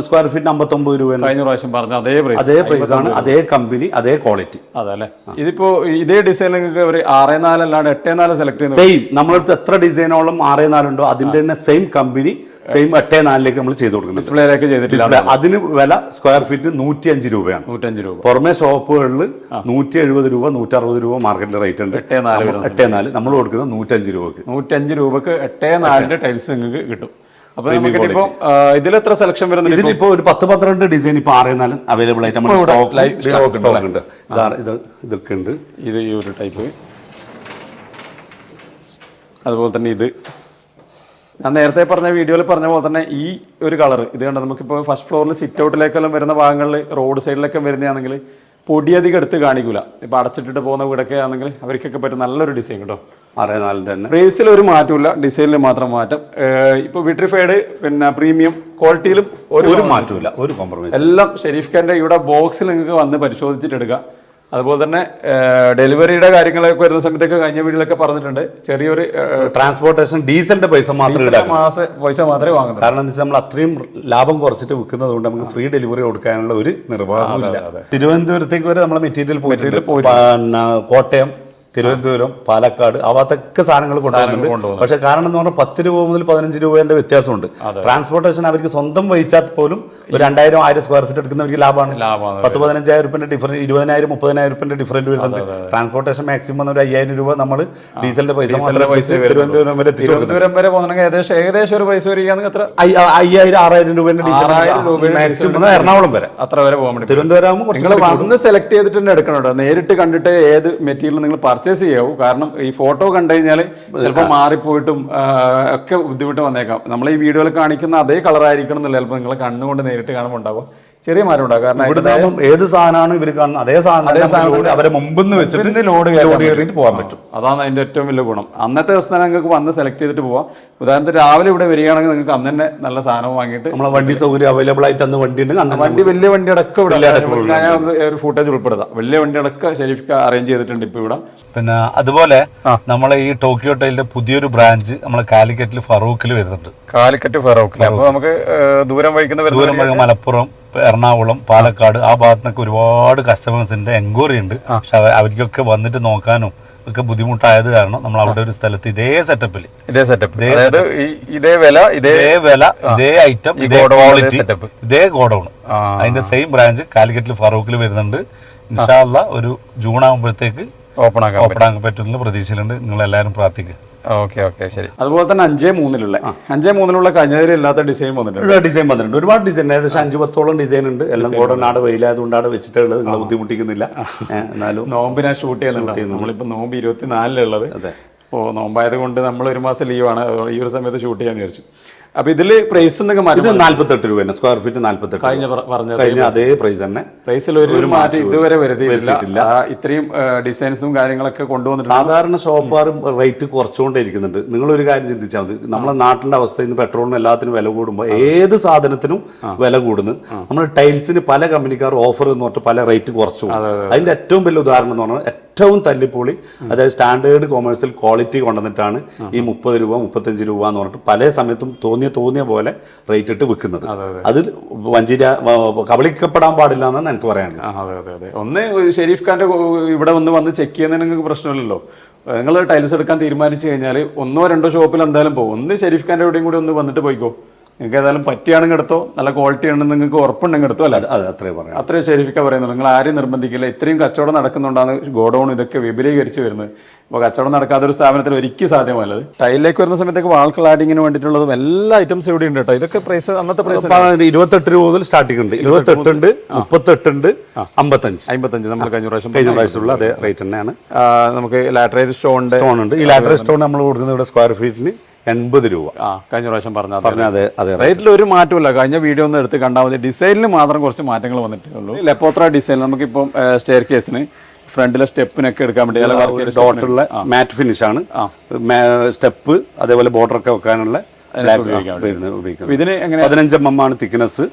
[SPEAKER 1] സ്ക്വയർ ഫീറ്റ് അമ്പത്തൊമ്പത് രൂപയാണ്
[SPEAKER 2] കഴിഞ്ഞ പ്രാവശ്യം പറഞ്ഞ അതേ പ്രൈസ്
[SPEAKER 1] അതേ പ്രൈസ് ആണ് അതേ കമ്പനി അതേ ക്വാളിറ്റി
[SPEAKER 2] അതല്ലേ? ഇതിപ്പോ ഇതേ ഡിസൈൻ നിങ്ങൾക്ക് ഒരു ആറേ നാലല്ലാണ്ട് എട്ടേ നാല് സെലക്ട് ചെയ്യുന്നത്
[SPEAKER 1] സെയിം നമ്മളടുത്ത് എത്ര ഡിസൈനോളം ആറേ നാലുണ്ടോ അതിന്റെ തന്നെ സെയിം കമ്പനി സെയിം എട്ടേ നാലിലേക്ക് നമ്മൾ ചെയ്തു കൊടുക്കുന്നത്
[SPEAKER 2] ഡിസ്പ്ലേയിലേക്ക് ചെയ്തിട്ടില്ല.
[SPEAKER 1] അതിന് വില സ്ക്വയർ ഫീറ്റ് നൂറ്റി അഞ്ച് രൂപയാണ്.
[SPEAKER 2] നൂറ്റഞ്ച് രൂപ.
[SPEAKER 1] പുറമെ ഷോപ്പുകളിൽ നൂറ്റി എഴുപത് രൂപ നൂറ്റി അറുപത് രൂപ മാർക്കറ്റിൽ റേറ്റ് ഉണ്ട്.
[SPEAKER 2] എട്ടേ നാല്
[SPEAKER 1] നമ്മൾ- എട്ടേ നാല് നമ്മൾ കൊടുക്കുന്നത് നൂറ്റഞ്ച് രൂപക്ക്.
[SPEAKER 2] നൂറ്റഞ്ച് രൂപക്ക് എട്ടേ നാലിന്റെ ടൈൽസ് നിങ്ങൾക്ക് കിട്ടും. അപ്പൊ നമുക്ക് ഇനിയിപ്പോ ഇതിൽ എത്ര സെലക്ഷൻ വരുന്നത്?
[SPEAKER 1] ഇതിലിപ്പോ ഒരു പത്ത് പന്ത്രണ്ട് ഡിസൈൻ ഇപ്പൊ ആറേന്നാലും അവൈലബിൾ ആയിട്ട് നമ്മുടെ സ്റ്റോക്ക് ഉണ്ട്. ഇതാ ഇത് ഇതൊക്കെ ഉണ്ട്.
[SPEAKER 2] ഇത് ഈ ഒരു ടൈപ്പ് അതുപോലെ തന്നെ ഇത്. ഞാൻ നേരത്തെ പറഞ്ഞ വീഡിയോയിൽ പറഞ്ഞ പോലെ തന്നെ ഈ ഒരു കളർ ഇത് കണ്ട? നമുക്കിപ്പോൾ ഫസ്റ്റ് ഫ്ലോറിൽ സിറ്റ് ഔട്ടിലേക്കെല്ലാം വരുന്ന ഭാഗങ്ങളിൽ റോഡ് സൈഡിലൊക്കെ വരുന്നതാണെങ്കിൽ പൊടിയധികം എടുത്ത് കാണിക്കൂല. ഇപ്പൊ അടച്ചിട്ടിട്ട് പോകുന്ന വീടൊക്കെ ആണെങ്കിൽ അവർക്കൊക്കെ പറ്റും നല്ലൊരു ഡിസൈൻ കേട്ടോ.
[SPEAKER 1] ആറേനാലിന്റെ തന്നെ.
[SPEAKER 2] പ്രൈസിൽ ഒരു മാറ്റമില്ല ഡിസൈനിൽ മാത്രം മാറ്റം. ഇപ്പൊ വിട്രിഫൈഡ് പിന്നെ പ്രീമിയം ക്വാളിറ്റിയിലും ഒരു
[SPEAKER 1] മാറ്റമില്ല ഒരു കോംപ്രമൈസ്
[SPEAKER 2] എല്ലാം ഷെരീഫ് ഖാന്റെ ഇവിടെ ബോക്സിൽ നിങ്ങൾക്ക് വന്ന് പരിശോധിച്ചിട്ട് എടുക്കുക അതുപോലെ തന്നെ ഡെലിവറിയുടെ കാര്യങ്ങളൊക്കെ വരുന്ന സമയത്തൊക്കെ കഴിഞ്ഞ വീട്ടിലൊക്കെ പറഞ്ഞിട്ടുണ്ട്. ചെറിയൊരു
[SPEAKER 1] ട്രാൻസ്പോർട്ടേഷൻ ഡീസലിന്റെ പൈസ മാത്രമേ
[SPEAKER 2] മാസം പൈസ മാത്രമേ വാങ്ങുന്നത്
[SPEAKER 1] കാരണം എന്താ വെച്ചാൽ നമ്മൾ അത്രയും ലാഭം കുറച്ചിട്ട് വിൽക്കുന്നത് കൊണ്ട് നമുക്ക് ഫ്രീ ഡെലിവറി കൊടുക്കാനുള്ള ഒരു നിർവാഹമില്ല തിരുവനന്തപുരത്തേക്ക് വരെ നമ്മൾ മെറ്റീരിയൽ പോയിട്ടുണ്ട്. കോട്ടയം തിരുവനന്തപുരം പാലക്കാട് ആ ഭാഗത്തൊക്കെ സാധനങ്ങൾ കൊണ്ടുവന്നിട്ടുണ്ട്. പക്ഷെ കാരണം എന്ന് പറഞ്ഞാൽ പത്ത് രൂപ മുതൽ പതിനഞ്ച് രൂപേന്റെ വ്യത്യാസമുണ്ട്. ട്രാൻസ്പോർട്ടേഷൻ അവർക്ക് സ്വന്തം വഹിച്ചാൽ പോലും ഒരു രണ്ടായിരം ആയിരം സ്ക്വയർ ഫീറ്റ് എടുക്കുന്നവർക്ക് ലാഭമാണ്. പത്ത് പതിനഞ്ചായിരം രൂപ ഡിഫറന്റ് ഇരുപതിനായിരം മുപ്പതിനായിരം റുപ്യന്റെ ഡിഫറന്റ് വരുന്നുണ്ട്. ട്രാൻസ്പോർട്ടേഷൻ മാക്സിമം ഒരു അയ്യായിരം രൂപ നമ്മൾ ഡീസലിന്റെ പൈസ തിരുവനന്തപുരം വരെ
[SPEAKER 2] തിരുവനന്തപുരം വരെ ഏകദേശം ഏകദേശം ഒരു പൈസ എത്ര?
[SPEAKER 1] അയ്യായിരം ആറായിരം രൂപേന്റെ
[SPEAKER 2] ഡീസൽ
[SPEAKER 1] മാക്സിമം എറണാകുളം വരെ.
[SPEAKER 2] അത്ര വരെ പോകാൻ പറ്റും.
[SPEAKER 1] തിരുവനന്തപുരം
[SPEAKER 2] വന്ന് സെലക്ട് ചെയ്തിട്ട് തന്നെ എടുക്കണം നേരിട്ട് കണ്ടിട്ട് ഏത് മെറ്റീരിയൽ നിങ്ങൾ പർച്ചേസ് ചെയ്യാവൂ. കാരണം ഈ ഫോട്ടോ കണ്ടു കഴിഞ്ഞാൽ ചിലപ്പോൾ മാറിപ്പോയിട്ടും ഒക്കെ ബുദ്ധിമുട്ട് വന്നേക്കാം. നമ്മൾ ഈ വീഡിയോയിൽ കാണിക്കുന്ന അതേ കളർ ആയിരിക്കണം എന്നില്ല ചിലപ്പോൾ നിങ്ങൾ കണ്ണുകൊണ്ട് നേരിട്ട് കാണുമ്പോൾ ഉണ്ടാവും ചെറിയ മാറ്റം ഉണ്ടാകും. കാരണം
[SPEAKER 1] ഇവിടുന്ന് ഏത് സാധനമാണ് ഇവർ കാണുന്നത്? അതേ സാധനം അവരെ മുമ്പിൽ നിന്ന് വെച്ചിട്ട്
[SPEAKER 2] ലോഡ്
[SPEAKER 1] ലോഡ് കയറിയിട്ട് പോകാൻ പറ്റും.
[SPEAKER 2] അതാണ് അതിന്റെ ഏറ്റവും വലിയ ഗുണം. അന്നത്തെ ദിവസം തന്നെ നിങ്ങൾക്ക് വന്ന് സെലക്ട് ചെയ്തിട്ട് പോവാം. ഉദാഹരണത്തിന് രാവിലെ ഇവിടെ വരികയാണെങ്കിൽ നിങ്ങൾക്ക് അന്ന് തന്നെ നല്ല സാധനം വാങ്ങിയിട്ട്
[SPEAKER 1] നമ്മളെ വണ്ടി സൗകര്യം അവൈലബിൾ ആയിട്ട് അന്ന് വണ്ടി ഉണ്ട് അന്ന്
[SPEAKER 2] വണ്ടി വലിയ വണ്ടി അടക്കം ഇവിടെ ഞാൻ ഒരു ഫുട്ടേജ് ഉൾപ്പെടുത്താം. വലിയ വണ്ടി അടക്കം ഷെരീഫ് അറേഞ്ച് ചെയ്തിട്ടുണ്ട് ഇപ്പൊ ഇവിടെ.
[SPEAKER 1] പിന്നെ അതുപോലെ നമ്മളെ ഈ ടോക്കിയോ ടൈലിന്റെ പുതിയൊരു ബ്രാഞ്ച് നമ്മളെ കാലിക്കറ്റിൽ ഫറൂഖിൽ വരുന്നുണ്ട്.
[SPEAKER 2] കാലിക്കറ്റ് ഫറൂഖിൽ. അപ്പൊ നമുക്ക് ദൂരം വഹിക്കുന്ന
[SPEAKER 1] ദൂരം വഴി മലപ്പുറം എറണാകുളം പാലക്കാട് ആ ഭാഗത്തുനിന്നൊക്കെ ഒരുപാട് കസ്റ്റമേഴ്സിന്റെ എൻക്വയറി ഉണ്ട്. പക്ഷെ അവ- അവർക്കൊക്കെ വന്നിട്ട് നോക്കാനും ഒക്കെ ബുദ്ധിമുട്ടായത് കാരണം നമ്മൾ അവിടെ ഒരു സ്ഥലത്ത് ഇതേ സെറ്റപ്പിൽ
[SPEAKER 2] ഇതേ സെറ്റപ്പ് അതായത് ഇതേ വില ഇതേ
[SPEAKER 1] വില ഇതേ ഐറ്റം ഇതേ ക്വാളിറ്റി
[SPEAKER 2] ഇതേ
[SPEAKER 1] ഗോഡൌൺ. അതിന്റെ സെയിം ബ്രാഞ്ച് കാലിക്കറ്റിൽ ഫറൂഖിൽ വരുന്നുണ്ട്. ഇൻഷാല്ല ഒരു ജൂൺ ആകുമ്പോഴത്തേക്ക്
[SPEAKER 2] ഓപ്പൺ ആക്കാൻ
[SPEAKER 1] ഓപ്പൺ ആക്കാൻ പറ്റുന്ന പ്രതീക്ഷയിലുണ്ട്. നിങ്ങൾ എല്ലാവരും പ്രാർത്ഥിക്കുക.
[SPEAKER 2] ഓക്കെ ഓക്കെ ശരി. അതുപോലെ തന്നെ അഞ്ചേ മൂന്നിലുള്ള അഞ്ചേ മൂന്നിലുള്ള കഴിഞ്ഞതിൽ ഇല്ലാത്ത ഡിസൈൻ വന്നിട്ടുണ്ട്.
[SPEAKER 1] ഡിസൈൻ വന്നിട്ടുണ്ട്. ഒരുപാട് ഡിസൈൻ ഏകദേശം അഞ്ച് പത്തോളം ഡിസൈൻ ഉണ്ട്. എല്ലാം കൂടെ നാട് വെയിലായതുകൊണ്ട് അവിടെ വെച്ചിട്ടുള്ളത് നിങ്ങൾ ബുദ്ധിമുട്ടിക്കുന്നില്ല. എന്നാലും
[SPEAKER 2] നോമ്പിനാ ഷൂട്ട് ചെയ്യുന്നുണ്ട്? നമ്മളിപ്പോ നോമ്പ് ഇരുപത്തിനാലിലുള്ളത്.
[SPEAKER 1] അതെ.
[SPEAKER 2] അപ്പോൾ നോമ്പായത് കൊണ്ട് നമ്മൾ ഒരു മാസം ലീവാണ്. ഈ ഒരു സമയത്ത് ഷൂട്ട് ചെയ്യാൻ വിചാരിച്ചു. അപ്പൊ ഇതിൽ പ്രൈസ് എന്തൊക്കെ
[SPEAKER 1] ഇത്
[SPEAKER 2] മാറ്റം
[SPEAKER 1] നാല്പത്തെട്ട് രൂപ തന്നെ സ്ക്വയർ ഫീറ്റ് നാൽപ്പത്തെട്ട്
[SPEAKER 2] കഴിഞ്ഞ പറഞ്ഞ
[SPEAKER 1] കഴിഞ്ഞ അതേ പ്രൈസ് തന്നെ.
[SPEAKER 2] പ്രൈസിൽ ഒരു മാറ്റം ഇതുവരെ വരുത്തിയിട്ടില്ല. ഇത്രയും ഡിസൈൻസും കാര്യങ്ങളൊക്കെ കൊണ്ടുവന്നിട്ടുണ്ട്.
[SPEAKER 1] സാധാരണ ഷോപ്പാറും റേറ്റ് കുറച്ചുകൊണ്ടേ ഇരിക്കുന്നുണ്ട് നിങ്ങൾ ഒരു കാര്യം ചിന്തിച്ചാൽ മതി. നമ്മളെ നാട്ടിന്റെ അവസ്ഥ ഇന്ന് പെട്രോളിനും എല്ലാത്തിനും വില കൂടുമ്പോൾ ഏത് സാധനത്തിനും വില കൂടുന്നു. നമ്മൾ ടൈൽസിന് പല കമ്പനിക്കാർ ഓഫർ എന്ന് പറഞ്ഞിട്ട് പല റേറ്റ് കുറച്ചു. അതിന്റെ ഏറ്റവും വലിയ ഉദാഹരണം എന്ന് പറഞ്ഞാൽ ഏറ്റവും തല്ലിപ്പൊളി അതായത് സ്റ്റാൻഡേർഡ് കൊമേഴ്സ്യൽ ക്വാളിറ്റി കൊണ്ടുവന്നിട്ടാണ് ഈ മുപ്പത് രൂപ മുപ്പത്തഞ്ച് രൂപ എന്ന് പറഞ്ഞിട്ട് പല സമയത്തും തോന്നിയ തോന്നിയ പോലെ റേറ്റ് ഇട്ട് വിൽക്കുന്നത്. അത് വഞ്ചിര കബളിക്കപ്പെടാൻ പാടില്ല എന്നാണ് എനിക്ക് പറയാനുള്ളത്.
[SPEAKER 2] അതെ അതെ അതെ. ഒന്ന് ഷെരീഫ് ഖാന്റെ ഇവിടെ വന്ന് വന്ന് ചെക്ക് ചെയ്യുന്നതിന് നിങ്ങൾക്ക് പ്രശ്നമില്ലല്ലോ. നിങ്ങൾ ടൈൽസ് എടുക്കാൻ തീരുമാനിച്ചു കഴിഞ്ഞാൽ ഒന്നോ രണ്ടോ ഷോപ്പിൽ എന്തായാലും പോകും. ഒന്ന് ഷെരീഫ് ഖാന്റെ എവിടെയും കൂടി ഒന്ന് വന്നിട്ട് പോയിക്കോ. നിങ്ങൾക്ക് ഏതായാലും പറ്റിയാണെങ്കിൽ എടുത്തോ നല്ല ക്വാളിറ്റി ആണെന്ന് നിങ്ങൾക്ക് ഉറപ്പുണ്ടെങ്കിൽ എടുത്തോ അല്ല?
[SPEAKER 1] അത് അത് അത്രേ പറയാം
[SPEAKER 2] അത്രേ ഷെരീഫിക്ക പറയുന്നുള്ളൂ. നിങ്ങൾ ആരെയും നിർബന്ധിക്കില്ല. ഇത്രയും കച്ചവടം നടക്കുന്നുണ്ടാണ് ഗോഡൌൺ ഇതൊക്കെ വിപുലീകരിച്ച് വരുന്നത്. അപ്പോൾ കച്ചവടം നടക്കാത്ത ഒരു സ്ഥാപനത്തിൽ ഒരിക്കലും സാധ്യമല്ലത് ടൈലിലേക്ക് വരുന്ന സമയത്തേക്ക് വാൾ ക്ലാഡിങ്ങിന് വേണ്ടിയിട്ടുള്ളതും എല്ലാ ഐറ്റംസ് ഇവിടെ ഉണ്ട് കേട്ടോ. ഇതൊക്കെ പ്രൈസ് അന്നത്തെ പ്രൈസ്
[SPEAKER 1] ഇരുപത്തെട്ട് രൂപ മുതൽ സ്റ്റാർട്ടിംഗ് ഉണ്ട്. ഇരുപത്തെട്ടുണ്ട് മുപ്പത്തെട്ടുണ്ട് അമ്പത്തഞ്ച്.
[SPEAKER 2] അമ്പത്തഞ്ച് നമ്മൾ കഴിഞ്ഞ പ്രാവശ്യം
[SPEAKER 1] കഴിഞ്ഞ പ്രാവശ്യമുള്ള അതേ റേറ്റ് തന്നെയാണ്.
[SPEAKER 2] നമുക്ക് ലാറ്ററൈറ്റ് സ്റ്റോൺ
[SPEAKER 1] സ്റ്റോൺ ഉണ്ട്. ഈ ലാറ്ററേറ്റ് സ്റ്റോൺ നമ്മൾ കൊടുക്കുന്നത് ഇവിടെ സ്ക്വയർ ഫീറ്റിന് എൺപത് രൂപ.
[SPEAKER 2] ആ കഴിഞ്ഞ പ്രാവശ്യം പറഞ്ഞ
[SPEAKER 1] പറഞ്ഞ അതെ അതെ
[SPEAKER 2] റേറ്റിൽ ഒരു മാറ്റമില്ല കഴിഞ്ഞ വീഡിയോ ഒന്ന് എടുത്ത് കണ്ടാൽ മതി. ഡിസൈനിൽ മാത്രം കുറച്ച് മാറ്റങ്ങൾ വന്നിട്ടുള്ളൂ ലെപ്പോത്ര ഡിസൈൻ നമുക്കിപ്പം സ്റ്റെയർ കേസിന് ഫ്രണ്ടിലെ സ്റ്റെപ്പിനൊക്കെ എടുക്കാൻ വേണ്ടി
[SPEAKER 1] ഡോട്ടുള്ള മാറ്റ് ഫിനിഷ് ആണ്. സ്റ്റെപ്പ് അതേപോലെ ബോർഡർ ഒക്കെ വെക്കാനുള്ള
[SPEAKER 2] ഇതിന്
[SPEAKER 1] പതിനഞ്ച് എം എം ആണ് തിക്നെസ്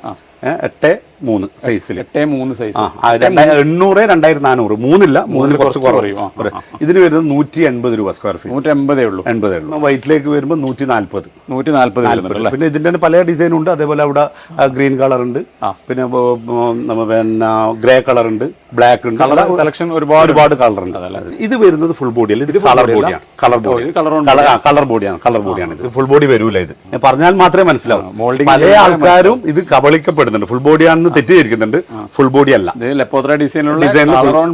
[SPEAKER 1] എട്ട് മൂന്ന് സൈസിൽ
[SPEAKER 2] എട്ടേ മൂന്ന് സൈസ്
[SPEAKER 1] എണ്ണൂറ് രണ്ടായിരത്തി നാനൂറ്. മൂന്നില്ല മൂന്നിൽ കുറച്ച് കുറവ്. ഇതിന് വരുന്നത് നൂറ്റി എൺപത് രൂപ സ്ക്വയർ ഫീറ്റ്
[SPEAKER 2] നൂറ്റി എൺപതേ ഉള്ളൂ.
[SPEAKER 1] എൺപതേ ഉള്ളൂ വൈറ്റിലേക്ക് വരുമ്പോൾ നൂറ്റി നാല്പത്
[SPEAKER 2] നൂറ്റി നാല്പത്
[SPEAKER 1] പിന്നെ ഇതിന്റെ തന്നെ പല ഡിസൈൻ ഉണ്ട്. അതേപോലെ അവിടെ ഗ്രീൻ കളർ ഉണ്ട്. പിന്നെ പിന്നെ ഗ്രേ കളർ ഉണ്ട്. ബ്ലാക്ക് ഉണ്ട്.
[SPEAKER 2] സെലക്ഷൻ ഒരുപാട്
[SPEAKER 1] ഒരുപാട് കളർ ഉണ്ട്. ഇത് വരുന്നത് ഫുൾ ബോഡി അല്ല? ഇത് കളർ ബോഡിയാണ് കളർ ബോഡി കളർ ബോഡിയാണ് കളർ ബോഡിയാണ് ഇത്. ഫുൾ ബോഡി വരൂല ഇത്? ഞാൻ പറഞ്ഞാൽ മാത്രമേ മനസ്സിലാവും.
[SPEAKER 2] Molding
[SPEAKER 1] പല ആൾക്കാരും ഇത് കബളിക്കപ്പെടുന്നുണ്ട്. ഫുൾ ബോഡിയാണെന്ന് തെറ്റിദ്ധരിക്കുന്നുണ്ട്. ഫുൾ ബോഡി അല്ല.
[SPEAKER 2] ലെപ്പോത്ര ഡിസൈനുള്ള ഡിസൈൻ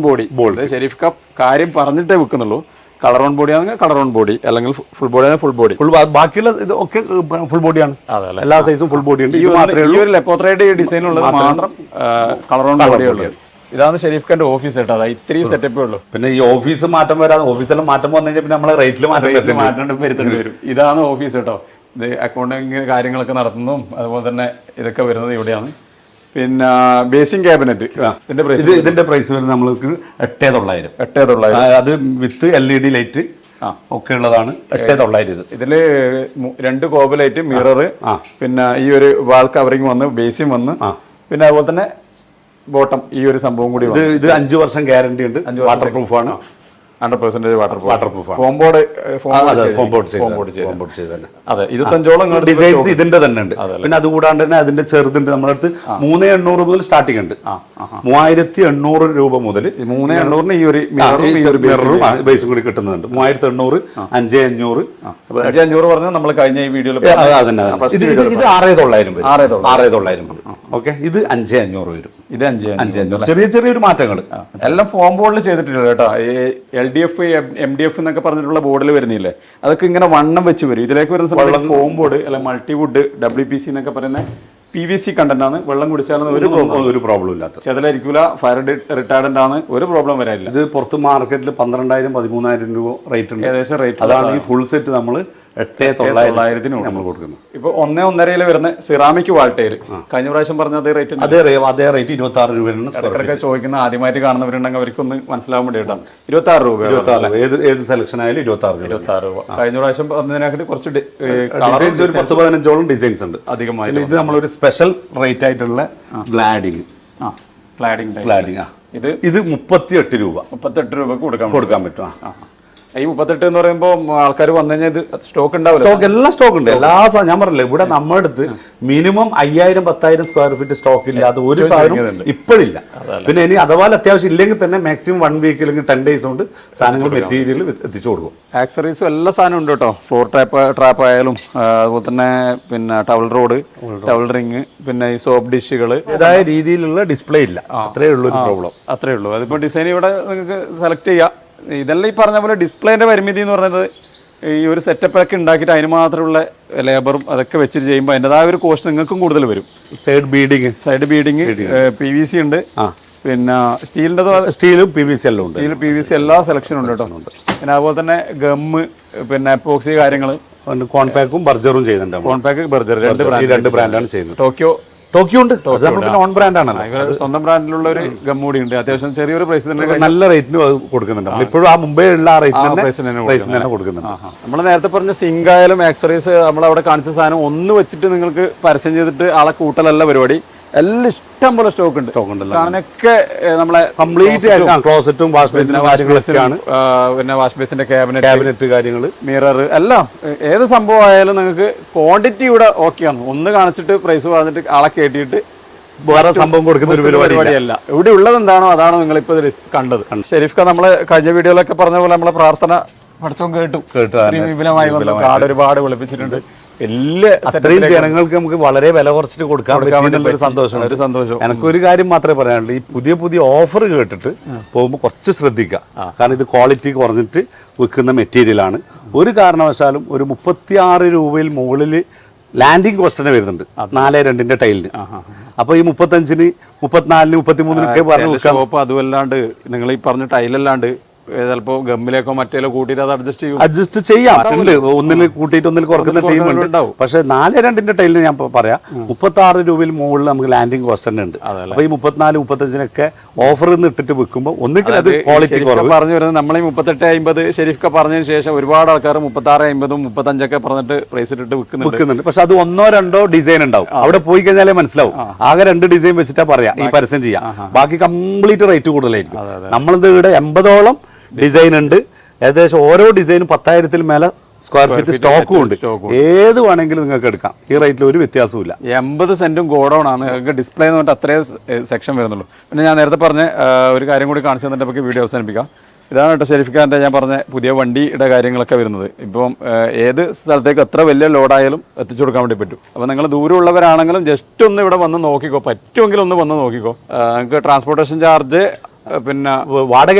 [SPEAKER 2] ബോഡി
[SPEAKER 1] body.
[SPEAKER 2] ഷെരീഫ് കപ്പ് കാര്യം പറഞ്ഞിട്ടേ വെക്കുന്നുള്ളൂ. കളർ ഓൺ ബോഡി ആണെങ്കിൽ കളർ ഓൺ ബോഡി അല്ലെങ്കിൽ ഫുൾ ബോഡി ആണെങ്കിൽ ഫുൾ ബോഡി
[SPEAKER 1] ഫുൾ ബാക്കിയുള്ള ഇത് ഒക്കെ ഫുൾ ബോഡിയാണ് എല്ലാ സൈസും ഫുൾ ബോഡി ഉണ്ട്.
[SPEAKER 2] ഈ ഒരു- ലെപ്പോത്രയുടെ ഡിസൈനുള്ളത് മാത്രം കളർ ഓൺ ബോഡി ഉള്ളത് ഇതാണ് ഷെരീഫ് ഖാന്റെ ഓഫീസ് കേട്ടോ. അതാ ഇത്രയും സെറ്റപ്പേ ഉള്ളൂ.
[SPEAKER 1] പിന്നെ ഈ ഓഫീസ് മാറ്റം വരാതെ ഓഫീസിൽ മാറ്റം വന്നു കഴിഞ്ഞാൽ പിന്നെ നമ്മളെ റേറ്റിൽ മാറ്റം
[SPEAKER 2] മാറ്റേണ്ട വരുത്തേണ്ടി വരും. ഇതാണ് ഓഫീസ് കേട്ടോ. ഇത് അക്കൗണ്ടിങ് കാര്യങ്ങളൊക്കെ നടത്തുന്നതും അതുപോലെ തന്നെ ഇതൊക്കെ വരുന്നത് ഇവിടെയാണ്. പിന്നെ ബേസിംഗ് ക്യാബിനറ്റ് ഇതിന്റെ
[SPEAKER 1] ഇത്
[SPEAKER 2] പ്രൈസ്
[SPEAKER 1] ഇതിന്റെ പ്രൈസ് വരുന്നത് നമ്മൾക്ക് എട്ടേ തൊള്ളായിരം.
[SPEAKER 2] എട്ടേ തൊള്ളായിരം
[SPEAKER 1] അത് with L E D light
[SPEAKER 2] ആ.
[SPEAKER 1] ഒക്കെ ഉള്ളതാണ്. എട്ടേ തൊള്ളായിരം ഇത്.
[SPEAKER 2] ഇതിൽ രണ്ട് കോബലൈറ്റ് മിറർ
[SPEAKER 1] ആ.
[SPEAKER 2] പിന്നെ ഈ ഒരു വാൾ കവറിങ് വന്ന് ബേസിം വന്ന് പിന്നെ അതുപോലെ തന്നെ ബോട്ടം ഈ ഒരു സംഭവം കൂടി
[SPEAKER 1] ഇത് ഇത് അഞ്ചു വർഷം ഗ്യാരണ്ടി ഉണ്ട്. വാട്ടർ പ്രൂഫ് ആണ്.
[SPEAKER 2] Hundred percentage water
[SPEAKER 1] waterproof ആണ്.
[SPEAKER 2] Foam board foam
[SPEAKER 1] board
[SPEAKER 2] foam board
[SPEAKER 1] ചെയ്ത് തന്നെ
[SPEAKER 2] അതെ ഇരുപത്തഞ്ചോളം
[SPEAKER 1] ഡിസൈൻസ് ഇതിന്റെ തന്നെ ഉണ്ട്. പിന്നെ അതുകൂടാണ്ട് തന്നെ അതിന്റെ ചെറുതുണ്ട്. നമ്മുടെ അടുത്ത് മൂന്ന് എണ്ണൂറ് മുതൽ സ്റ്റാർട്ടിംഗ് ഉണ്ട്. മൂവായിരത്തി എണ്ണൂറ് രൂപ മുതൽ
[SPEAKER 2] മൂന്ന് എണ്ണൂറിന് ഈ ഒരു മിററും
[SPEAKER 1] ബേസും കൂടി കിട്ടുന്നുണ്ട്. മൂവായിരത്തി എണ്ണൂറ് അഞ്ച് അഞ്ഞൂറ്.
[SPEAKER 2] അഞ്ച് അഞ്ഞൂറ് പറഞ്ഞാൽ നമ്മൾ കഴിഞ്ഞ ഈ വീഡിയോയിൽ.
[SPEAKER 1] ഇത് ആറേ തൊള്ളായിരം
[SPEAKER 2] ആറേ തൊള്ളായിരം.
[SPEAKER 1] ഓക്കെ ഇത് അഞ്ചേ അഞ്ഞൂറ് വരും.
[SPEAKER 2] ഇത് അഞ്ച്
[SPEAKER 1] ചെറിയ ചെറിയ ഒരു മാറ്റങ്ങൾ
[SPEAKER 2] എല്ലാം ഫോം ബോർഡിൽ ചെയ്തിട്ടില്ല കേട്ടോ. ഈ L D F M D F എന്നൊക്കെ പറഞ്ഞിട്ടുള്ള ബോർഡിൽ വരുന്നില്ലേ? അതൊക്കെ ഇങ്ങനെ വണ്ണം വെച്ച് വരും. ഇതിലേക്ക് വരുന്ന സമയത്ത് ഫോം ബോർഡ് അല്ല മൾട്ടിവുഡ് ഡബ്ല്യു പി സി എന്നൊക്കെ പറയുന്ന പി വി സി കണ്ടന്റ് ആണ്. വെള്ളം കുടിച്ചാലും ഒരു
[SPEAKER 1] ഒരു പ്രോബ്ലം ഇല്ലാത്ത.
[SPEAKER 2] ചെതലായിരിക്കൂല ഫയർ റിട്ടാർഡന്റ് ആണ്. ഒരു പ്രോബ്ലം വരാനില്ല.
[SPEAKER 1] ഇത് പുറത്ത് മാർക്കറ്റിൽ പന്ത്രണ്ടായിരം പതിമൂന്നായിരം രൂപ റേറ്റ് ഉണ്ട്.
[SPEAKER 2] ഏകദേശം റേറ്റ്
[SPEAKER 1] അതാണ് ഈ ഫുൾ സെറ്റ് നമ്മൾ എട്ടേ തൊള്ളായിരത്തിന് നമ്മൾ കൊടുക്കുന്നു.
[SPEAKER 2] ഇപ്പൊ ഒന്നേ ഒന്നരയിൽ വരുന്ന സിറാമിക് വാൾട്ടേർ കഴിഞ്ഞ പ്രാവശ്യം പറഞ്ഞ അതേ റേറ്റ്
[SPEAKER 1] അതേ അതേ റേറ്റ് ഇരുപത്തി ആറ് രൂപയാണ്
[SPEAKER 2] ഇടയ്ക്കൊക്കെ ചോദിക്കുന്ന ആദ്യമായിട്ട് കാണുന്നവരുണ്ടെങ്കിൽ അവർക്കൊന്ന് മനസ്സിലാവാൻ വേണ്ടി ഇരുപത്തി ആറ് രൂപ
[SPEAKER 1] ഇരുപത്തി ആറ് ഏത് ഏത് സെലക്ഷൻ ആയാലും ഇരുപത്തി ആറ് രൂപ.
[SPEAKER 2] ഇരുപത്തി ആറ് രൂപ കഴിഞ്ഞ പ്രാവശ്യം പറഞ്ഞതിനെക്കാട്ടി കുറച്ച്
[SPEAKER 1] ഡിസൈൻസ് ഒരു പത്ത് പതിനഞ്ചോളം ഡിസൈൻസ് ഉണ്ട്.
[SPEAKER 2] അധികമായി
[SPEAKER 1] ഇത് നമ്മളൊരു സ്പെഷ്യൽ റേറ്റ് ആയിട്ടുള്ള ഗ്ലാഡിങ് ഗ്ലാഡിങ് ഗ്ലാഡിങ്
[SPEAKER 2] ഇത്
[SPEAKER 1] ഇത് മുപ്പത്തി എട്ട് രൂപ.
[SPEAKER 2] മുപ്പത്തെട്ട് രൂപക്ക് കൊടുക്കാൻ പറ്റും.
[SPEAKER 1] കൊടുക്കാൻ പറ്റും. ആ.
[SPEAKER 2] ഈ മുപ്പത്തെട്ട് എന്ന് പറയുമ്പോൾ ആൾക്കാർ വന്നു കഴിഞ്ഞാൽ ഇത് സ്റ്റോക്ക് ഉണ്ടാവും
[SPEAKER 1] സ്റ്റോക്ക് എല്ലാ സ്റ്റോക്ക് ഉണ്ട്. എല്ലാ ഞാൻ പറഞ്ഞില്ലേ ഇവിടെ നമ്മുടെ അടുത്ത് മിനിമം അയ്യായിരം പത്തായിരം സ്ക്വയർ ഫീറ്റ് സ്റ്റോക്ക് ഇല്ലാതെ ഒരു സാധനം ഇപ്പോഴില്ല. പിന്നെ ഇനി അഥവാ അത്യാവശ്യം ഇല്ലെങ്കിൽ തന്നെ മാക്സിമം വൺ വീക്ക് അല്ലെങ്കിൽ ടെൻ ഡേയ്സ് കൊണ്ട് സാധനങ്ങൾ മെറ്റീരിയൽ എത്തിച്ചു കൊടുക്കും.
[SPEAKER 2] ആക്സറീസും എല്ലാ സാധനവും ഉണ്ട് കേട്ടോ. ഫ്ലോർ ട്രാപ്പ് ട്രാപ്പ് ആയാലും അതുപോലെ തന്നെ പിന്നെ ടവൽ റോഡ് ടവൽ റിങ് പിന്നെ ഈ സോപ്പ് ഡിഷുകൾ
[SPEAKER 1] ഏതായ രീതിയിലുള്ള ഡിസ്പ്ലേ ഇല്ല. അത്രേ ഉള്ളൂ പ്രോബ്ലം
[SPEAKER 2] അത്രേ ഉള്ളൂ. അതിപ്പോൾ ഡിസൈൻ ഇവിടെ നിങ്ങൾക്ക് സെലക്ട് ചെയ്യാം. ഇതെല്ലാം ഈ പറഞ്ഞ പോലെ ഡിസ്പ്ലേന്റെ പരിമിതി എന്ന് പറയുന്നത് ഈ ഒരു സെറ്റപ്പ് ഒക്കെ ഉണ്ടാക്കിയിട്ട് അതിന് മാത്രമുള്ള ലേബറും അതൊക്കെ വെച്ചിട്ട് ചെയ്യുമ്പോൾ അതിന്റെതായ ഒരു കോസ്റ്റ് നിങ്ങൾക്കും കൂടുതൽ വരും.
[SPEAKER 1] Side beading
[SPEAKER 2] side beading P V C ഉണ്ട്. പിന്നെ സ്റ്റീലിന്റെ
[SPEAKER 1] സ്റ്റീലും പി വി സി എല്ലാം ഉണ്ട്.
[SPEAKER 2] സ്റ്റീൽ പി വി സി എല്ലാ സെലക്ഷനും ഉണ്ട് കേട്ടോ. പിന്നെ അതുപോലെ തന്നെ ഗമ്മ് പിന്നെ എപ്പോക്സി കാര്യങ്ങൾ
[SPEAKER 1] കോൺപാക്കും ബർജറും ചെയ്യുന്നുണ്ട്
[SPEAKER 2] കോൺപാക്ക് ബർജർ രണ്ട്
[SPEAKER 1] ബ്രാൻഡ് രണ്ട് ബ്രാൻഡാണ് ചെയ്യുന്നത്.
[SPEAKER 2] ടോക്കിയോ
[SPEAKER 1] ടോക്കിയോ ഉണ്ട് നോൺ ബ്രാൻഡ്
[SPEAKER 2] ആണ് സ്വന്തം ബ്രാൻഡിലുള്ള ഒരു ഗമ്മൂടി ഉണ്ട്. അത്യാവശ്യം ചെറിയൊരു പ്രൈസ് തന്നെ
[SPEAKER 1] നല്ല റേറ്റിന് അത് കൊടുക്കുന്നുണ്ട്. ഇപ്പോഴും ആ മുമ്പേ ഉള്ള ആ
[SPEAKER 2] റേറ്റിന്
[SPEAKER 1] പ്രൈസിന് തന്നെ കൊടുക്കുന്നുണ്ട്.
[SPEAKER 2] നമ്മൾ നേരത്തെ പറഞ്ഞ സിങ്ക് ആയാലും ആക്സറീസ് നമ്മൾ അവിടെ കാണിച്ച സാധനം ഒന്ന് വെച്ചിട്ട് നിങ്ങൾക്ക് പരസ്യം ചെയ്തിട്ട് ആളെ കൂട്ടലല്ല പരിപാടി. എല്ലാം ഇഷ്ടം പോലെ സ്റ്റോക്ക് ഉണ്ട്.
[SPEAKER 1] സ്റ്റോക്ക് ഉണ്ട്
[SPEAKER 2] കാണാനൊക്കെ നമ്മളെ
[SPEAKER 1] കംപ്ലീറ്റ് ക്ലോസറ്റും വാഷ് ബേസിനും കാര്യങ്ങളൊക്കെയാണ്.
[SPEAKER 2] പിന്നെ വാഷ് ബേസിന്റെ ക്യാബിനറ്റ്
[SPEAKER 1] ക്യാബിനറ്റ് കാര്യങ്ങൾ.
[SPEAKER 2] മിറർ എല്ലാം. ഏത് സംഭവം ആയാലും നിങ്ങൾക്ക് ക്വാണ്ടിറ്റി ഇവിടെ ആണ്. ഒന്ന് കാണിച്ചിട്ട് പ്രൈസ് പറഞ്ഞിട്ട് ആളെ കേട്ടിട്ട്
[SPEAKER 1] വേറെ സംഭവം കൊടുക്കുന്ന ഒരു പരിപാടി
[SPEAKER 2] പരിപാടിയല്ല. ഇവിടെ ഉള്ളത് എന്താണോ അതാണോ നിങ്ങൾ ഇപ്പൊ കണ്ടത്. ഷെരീഫ് ഖാൻ നമ്മളെ കഴിഞ്ഞ വീഡിയോയിലൊക്കെ പറഞ്ഞ പോലെ നമ്മളെ പ്രാർത്ഥന പഠിച്ചോ കേട്ടു.
[SPEAKER 1] കേട്ടു
[SPEAKER 2] വിപുലമായി കാട് ഒരുപാട് വിളിപ്പിച്ചിട്ടുണ്ട് വലിയ
[SPEAKER 1] അത്രയും ജനങ്ങൾക്ക് നമുക്ക് വളരെ വില കുറച്ചിട്ട് കൊടുക്കാൻ പറ്റുന്നൊരു സന്തോഷം.
[SPEAKER 2] ഒരു സന്തോഷം.
[SPEAKER 1] എനിക്കൊരു കാര്യം മാത്രമേ പറയാനുള്ളൂ. ഈ പുതിയ പുതിയ ഓഫർ കേട്ടിട്ട് പോകുമ്പോൾ കുറച്ച് ശ്രദ്ധിക്കുക. കാരണം ഇത് ക്വാളിറ്റി കുറഞ്ഞിട്ട് വിൽക്കുന്ന മെറ്റീരിയലാണ് ഒരു കാരണവശാലും ഒരു മുപ്പത്തി ആറ് രൂപയിൽ മുകളിൽ ലാൻഡിങ് കോസ്റ്റ് തന്നെ വരുന്നുണ്ട്. നാല് രണ്ടിന്റെ ടൈലിന് അപ്പൊ ഈ മുപ്പത്തഞ്ചിന് മുപ്പത്തിനാലിന് മുപ്പത്തിമൂന്നിനൊക്കെ പറഞ്ഞു
[SPEAKER 2] അതുമല്ലാണ്ട് നിങ്ങൾ ഈ പറഞ്ഞ ടൈലല്ലാണ്ട് ചിലപ്പോ ഗമ്മിലേക്കോ മറ്റേലോ കൂട്ടിയിട്ട് അത് അഡ്ജസ്റ്റ് ചെയ്യും.
[SPEAKER 1] അഡ്ജസ്റ്റ് ചെയ്യാം. ഉണ്ട്. ഒന്നിൽ കൂട്ടിയിട്ട് ഒന്നിൽ കുറക്കുന്ന ടീം ഉണ്ട്.
[SPEAKER 2] ഉണ്ടാവും.
[SPEAKER 1] പക്ഷെ നാല് രണ്ടിന്റെ ടൈലിന് ഞാൻ പറയാം. മുപ്പത്തി ആറ് രൂപയിൽ മുകളിൽ നമുക്ക് ലാൻഡിങ് കോസ്റ്റ് തന്നെ ഉണ്ട് അപ്പൊ ഈ മുപ്പത്തിനാല് മുപ്പത്തഞ്ചിനൊക്കെ ഓഫർ നിന്ന് ഇട്ടിട്ട് വെക്കുമ്പോൾ ഒന്നുകിൽ അത് ക്വാളിറ്റി കുറവ്.
[SPEAKER 2] പറഞ്ഞു വരുന്നത് നമ്മളീ മുപ്പത്തെട്ട് അമ്പത് ഷെരീഫ് പറഞ്ഞതിന് ശേഷം ഒരുപാട് ആൾക്കാർ മുപ്പത്തി ആറ് അമ്പതും മുപ്പത്തഞ്ചൊക്കെ പറഞ്ഞിട്ട് പ്രൈസ് ഇട്ടിട്ട് വിൽക്കുന്നുണ്ട്
[SPEAKER 1] വെക്കുന്നുണ്ട്. പക്ഷെ അത് ഒന്നോ രണ്ടോ ഡിസൈൻ ഉണ്ടാവും. അവിടെ പോയി കഴിഞ്ഞാലേ മനസ്സിലാവും. ആകെ രണ്ട് ഡിസൈൻ വെച്ചിട്ടാ പറയാം. ഈ പരസ്യം ചെയ്യാം. ബാക്കി കംപ്ലീറ്റ് റേറ്റ് കൂടുതലായിരിക്കും. നമ്മളിത് ഇവിടെ എൺപതോളം ഡിസൈൻ ഉണ്ട്. ഏകദേശം ഓരോ ഡിസൈനും പത്തായിരത്തിൽ മേലെ സ്ക്വയർ ഫീറ്റ് സ്റ്റോക്കും ഉണ്ട്. ഏത് വേണമെങ്കിലും നിങ്ങൾക്ക് എടുക്കാം. ഈ റേറ്റിൽ ഒരു വ്യത്യാസവും ഇല്ല
[SPEAKER 2] എൺപത് സെന്റും ഗോഡൗൺ ആണ്. നിങ്ങൾക്ക് ഡിസ്പ്ലേ എന്ന് പറഞ്ഞിട്ട് അത്രേ സെക്ഷൻ വരുന്നുള്ളൂ. പിന്നെ ഞാൻ നേരത്തെ പറഞ്ഞ ഒരു കാര്യം കൂടി കാണിച്ചു തന്നിട്ട് നമുക്ക് വീഡിയോ അവസാനിപ്പിക്കാം. ഇതാണ് കേട്ടോ ഷെരിഫിക്കാന്റെ ഞാൻ പറഞ്ഞ പുതിയ വണ്ടിയുടെ കാര്യങ്ങളൊക്കെ വരുന്നത്. ഇപ്പം ഏത് സ്ഥലത്തേക്ക് എത്ര വലിയ ലോഡായാലും എത്തിച്ചു കൊടുക്കാൻ വേണ്ടി പറ്റും. അപ്പോൾ നിങ്ങൾ ദൂരമുള്ളവരാണെങ്കിലും ജസ്റ്റ് ഒന്ന് ഇവിടെ വന്ന് നോക്കിക്കോ. പറ്റുമെങ്കിൽ ഒന്ന് വന്ന് നോക്കിക്കോ. നിങ്ങൾക്ക് ട്രാൻസ്പോർട്ടേഷൻ ചാർജ് പിന്നെ
[SPEAKER 1] വാടക.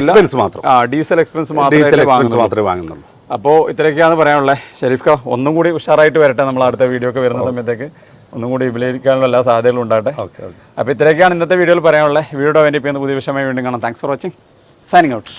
[SPEAKER 1] എക്സ്പെൻസ് മാത്രം.
[SPEAKER 2] ആ ഡീസൽ എക്സ്പെൻസ്
[SPEAKER 1] ഡീസൽ എക്സ്പെൻസ് മാത്രമേ വാങ്ങുന്നുള്ളൂ.
[SPEAKER 2] അപ്പോൾ ഇത്രയൊക്കെയാണ് പറയാനുള്ളത് ഷെരീഫ് ഖാ ഒന്നും കൂടി ഉഷാറായിട്ട് വരട്ടെ നമ്മൾ അടുത്ത വീഡിയോ ഒക്കെ വരുന്ന സമയത്തേക്ക്. ഒന്നും കൂടി വിപുലീകരിക്കാനുള്ള എല്ലാ സാധ്യതകളും ഉണ്ടാകട്ടെ. അപ്പോൾ ഇത്രയൊക്കെയാണ് ഇന്നത്തെ വീഡിയോയിൽ പറയാനുള്ളത് വീഡിയോ വേണ്ടി പുതിയ വിഷയമായി വീണ്ടും കാണാം. Thanks for watching signing out